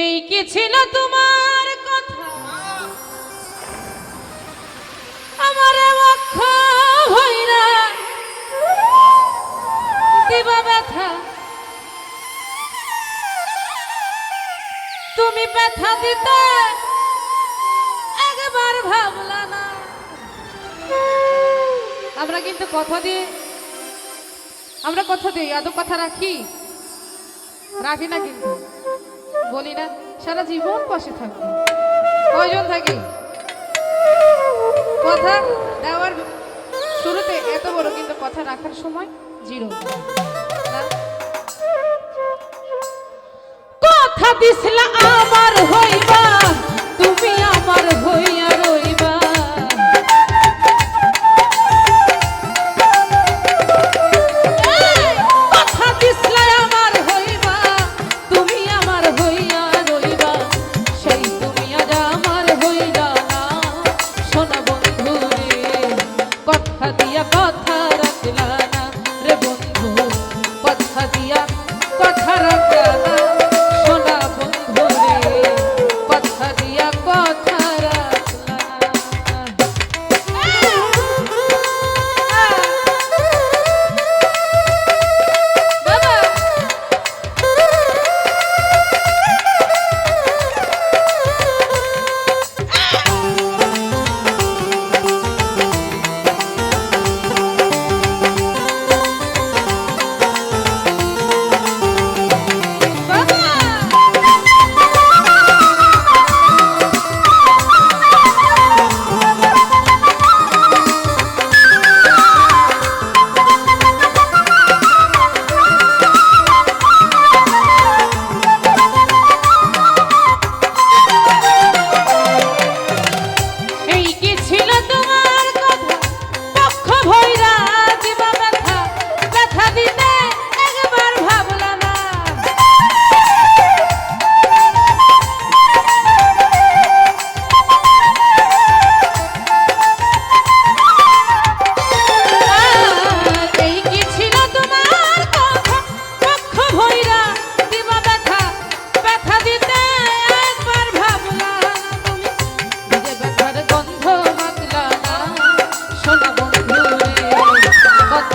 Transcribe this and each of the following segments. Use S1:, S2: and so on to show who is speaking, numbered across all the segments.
S1: এই কি ছিল তোমার কথা? আমার বক্ষ ভৈরা দিবা ব্যথা। তুমি ব্যথা দিতে একবার ভাবলা না। আমরা কিন্তু কথা দিয়ে, আমরা কথা দিই আদৌ কথা রাখি। রাখি না কিন্তু। বলি না সারা জীবন পাশে থাকব। কয়জন থাকি? কথা দেওয়ার শুরুতে এত বড়, কিন্তু কথা রাখার সময় জিরো। কথা দিছিলা আমার হইবা, তুমি আমার হইয়া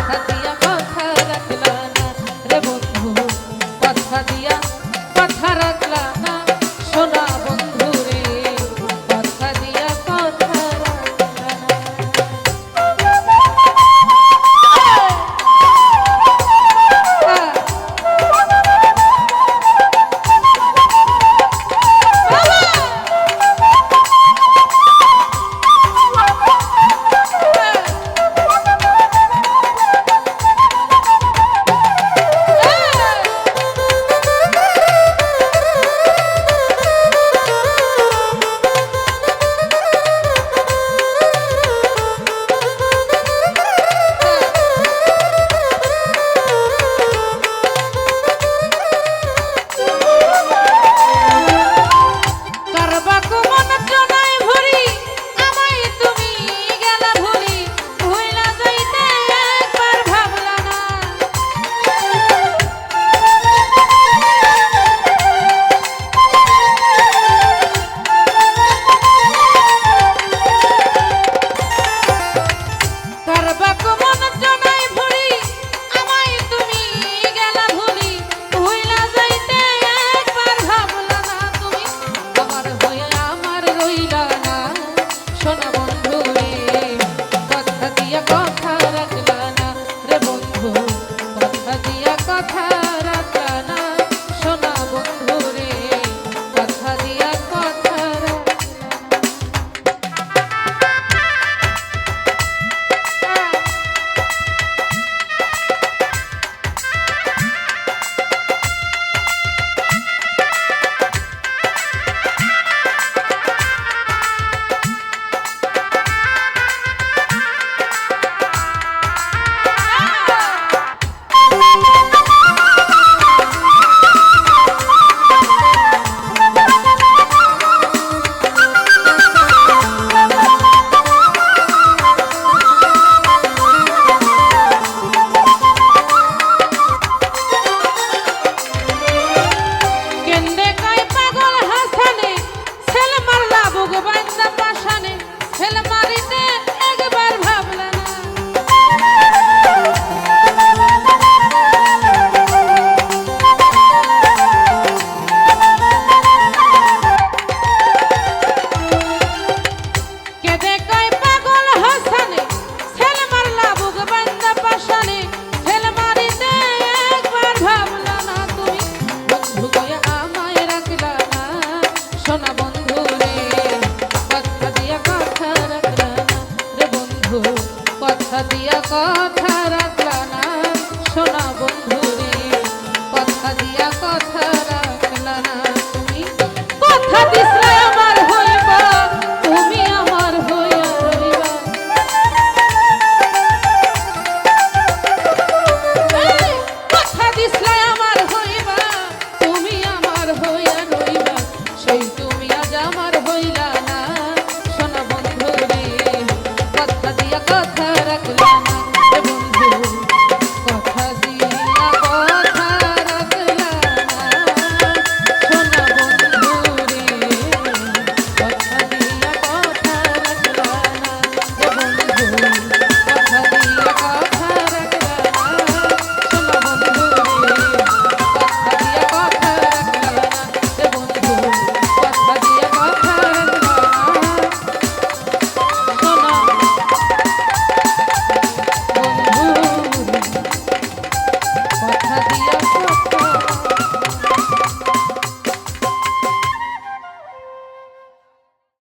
S1: হাতিয়া Hello